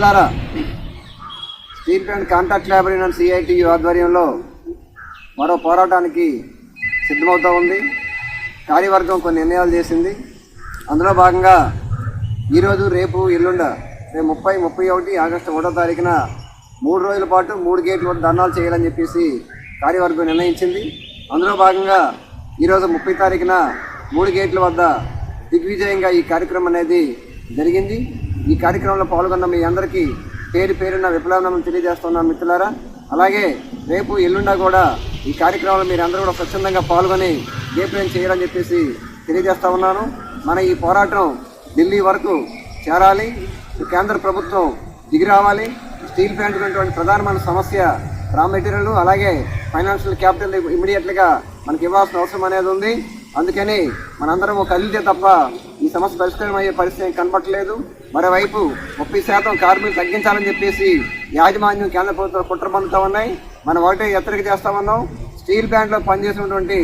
మిత్రులారా steel and contract labour union CITU ఆధ్వర్యంలో మరో పోరాటానికి సిద్ధమవుతూ ఉంది. కార్యవర్గం కొన్ని నిర్ణయాలు చేసింది. అందులో భాగంగా ఈరోజు రేపు ఎల్లుండ రేపు ముప్పై ముప్పై ఒకటి ఆగస్టు ఒకటో తారీఖున మూడు రోజుల పాటు మూడు గేట్ల వద్ద ధర్నాలు చేయాలని చెప్పేసి కార్యవర్గం నిర్ణయించింది. అందులో భాగంగా ఈరోజు ముప్పై తారీఖున మూడు గేట్ల వద్ద దిగ్విజయంగా ఈ కార్యక్రమం అనేది జరిగింది. ఈ కార్యక్రమంలో పాల్గొన్న మీ అందరికీ పేరు పేరున విప్లవం తెలియజేస్తున్నాను మిత్రులారా. అలాగే రేపు ఎల్లుండా కూడా ఈ కార్యక్రమంలో మీరు అందరూ కూడా స్వచ్ఛందంగా పాల్గొని జయప్రయం చేయాలని చెప్పేసి తెలియజేస్తా ఉన్నాను. మన ఈ పోరాటం ఢిల్లీ వరకు చేరాలి. కేంద్ర ప్రభుత్వం దిగి రావాలి. స్టీల్ ప్లాంట్ ఉన్నటువంటి ప్రధానమైన సమస్య రా మెటీరియల్ అలాగే ఫైనాన్షియల్ క్యాపిటల్ ఇమీడియట్గా మనకి ఇవ్వాల్సిన అవసరం అనేది ఉంది. అందుకని మనందరం ఒక అల్లితే తప్ప ఈ సమస్య పరిష్కారం అయ్యే పరిస్థితి ఏం కనపట్టలేదు మరోవైపు ముప్పై శాతం కార్మికులు తగ్గించాలని చెప్పేసి యాజమాన్యం కేంద్ర ప్రభుత్వం కుట్ర పొందుతా ఉన్నాయి. మనం ఒకటే ఎత్తడికి చేస్తా ఉన్నాం. స్టీల్ ప్లాంట్లో పనిచేసినటువంటి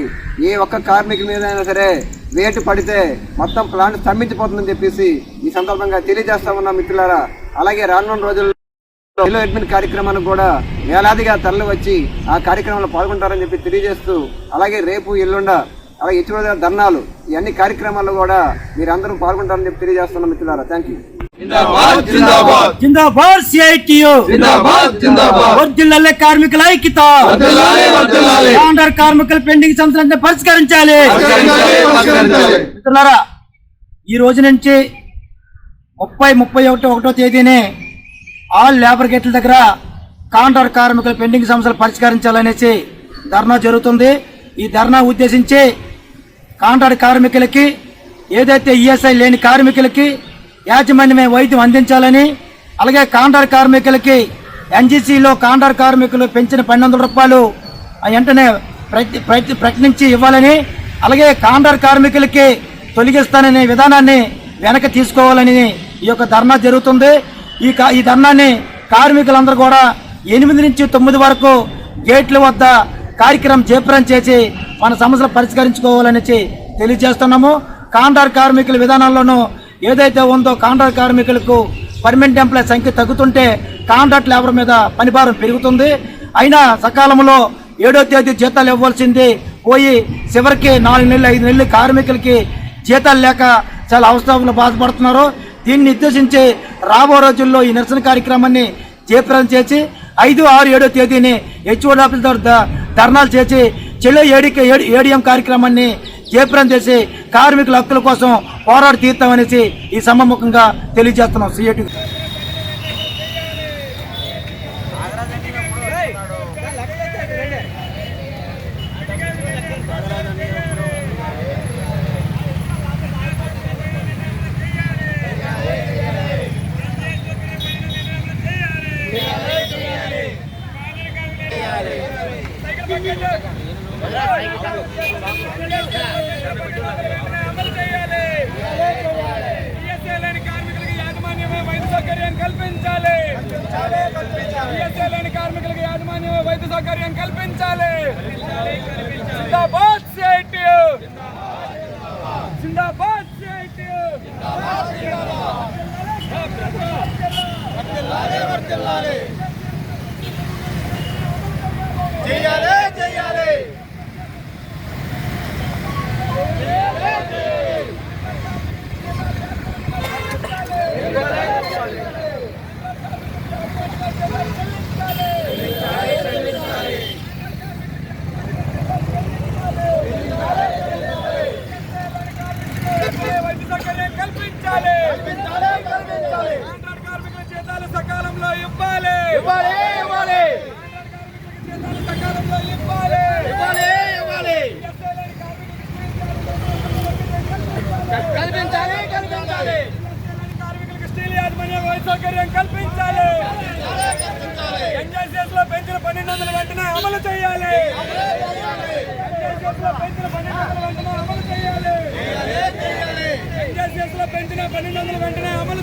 ఏ ఒక్క కార్మికుల మీద అయినా సరే వేటు పడితే మొత్తం ప్లాంట్ స్తంభించిపోతుందని చెప్పేసి ఈ సందర్భంగా తెలియజేస్తా ఉన్నాం మిత్రులారా. అలాగే రానున్న రోజుల్లో ఎల్లో అడ్మిన్ కార్యక్రమానికి కూడా వేలాదిగా తరలి వచ్చి ఆ కార్యక్రమంలో పాల్గొంటారని చెప్పి తెలియజేస్తూ అలాగే రేపు ఎల్లుండ అలాగే ఇచ్చిన ధర్నాలు ఈ అన్ని కార్యక్రమాల్లో కూడా మీరందరూ పాల్గొంటారని చెప్పి తెలియజేస్తున్నాం మిత్రులారా. థ్యాంక్ యూ జిందాబాద్ జిందాబాద్. జిందాబాద్ సిఐటియు జిందాబాద్ జిందాబాద్. వర్జిల్లే కార్మికుల ఐక్యత. కాంట్రాక్టర్ కార్మికుల పెండింగ్ సమస్యలను పరిష్కరించాలి. పరిష్కరించాలి పరిష్కరించాలి. మిత్రులారా ఈ రోజు నుంచి ముప్పై ముప్పై ఒకటి ఒకటో తేదీనే ఆల్ లేబర్ గేట్ల దగ్గర కాంట్రాక్ట్ కార్మికుల పెండింగ్ సమస్యలు పరిష్కరించాలనేసి ధర్నా జరుగుతుంది. ఈ ధర్నా ఉద్దేశించి కాంట్రాక్ట్ కార్మికులకి ఏదైతే ఈఎస్ఐ లేని కార్మికులకి యాజమాన్యమే వైద్యం అందించాలని అలాగే కాంట్రాక్ట్ కార్మికులకి ఎన్జీసీలో కాంట్రాక్ట్ కార్మికులు పెంచిన పన్నెండు రూపాయలు ఆ వెంటనే ప్రతి ప్రతి ప్రకటించి ఇవ్వాలని అలాగే కాంట్రాక్ట్ కార్మికులకి తొలగిస్తాననే విధానాన్ని వెనక్కి తీసుకోవాలని ఈ యొక్క ధర్నా జరుగుతుంది. ఈ కా- ఈ ధర్నాన్ని కార్మికులందరూ కూడా ఎనిమిది నుంచి తొమ్మిది వరకు గేట్ల వద్ద కార్యక్రమం జయప్రం చేసి మన సమస్యలు పరిష్కరించుకోవాలనేసి తెలియజేస్తున్నాము. కాంట్రాక్ట్ కార్మికుల విధానాల్లోనూ ఏదైతే ఉందో కాంట్రాక్ట్ కార్మికులకు పర్మనెంట్ ఎంప్లాయీ సంఖ్య తగ్గుతుంటే కాంట్రాక్ట్ లేబర్ మీద పనిభారం పెరుగుతుంది. అయినా సకాలంలో ఏడో తేదీ జీతాలు ఇవ్వాల్సింది పోయి చివరికి నాలుగు నెలలు ఐదు నెలలు కార్మికులకి జీతాలు లేక చాలా అవసరాలు బాధపడుతున్నారు. దీన్ని నిర్దేశించి రాబో రోజుల్లో ఈ నిరసన కార్యక్రమాన్ని జయప్రదం చేసి ఐదు ఆరు ఏడో తేదీని హెచ్ఓడి ఆఫీస్ దగ్గర ధర్నాలు చేసి చెలో ఏడిక ఏడిఎం కార్యక్రమాన్ని జయప్రం చేసి కార్మికుల హక్కుల కోసం పోరాడు తీర్థం అనేసి ఈ సమ్మముఖంగా తెలియజేస్తున్నాం. సిఐటి ఈఎస్ఐలేని కార్మికులకి యాజమాన్యమే వైద్య సౌకర్యం కల్పించాలి ఈఎస్ఐలేని కార్మికులకి యాజమాన్యమే వైద్య సౌకర్యం కల్పించాలి జిందాబాద్ సిఐటియు సకాలంలో ఇవ్వాలి. ఇవ్వాలి ఇవ్వాలి. సకాలంలో ఇవ్వాలి ఇవ్వాలి. ఇవ్వాలి కల్పించాలి కల్పించాలి కార్మికులకు స్టీల్ యాజమాన్య వైద్య సౌకర్యం కల్పించాలి. ఎన్జీసీఎస్లో పెంచిన పన్నెండు వందల వెంటనే అమలు చేయాలి. ఎన్జీసీఎస్లో పెంచిన పన్నెండు వందల వెంటనే అమలు చేయాలి. ఎన్జీసీఎస్లో పెంచిన పన్నెండు వందల వెంటనే అమలు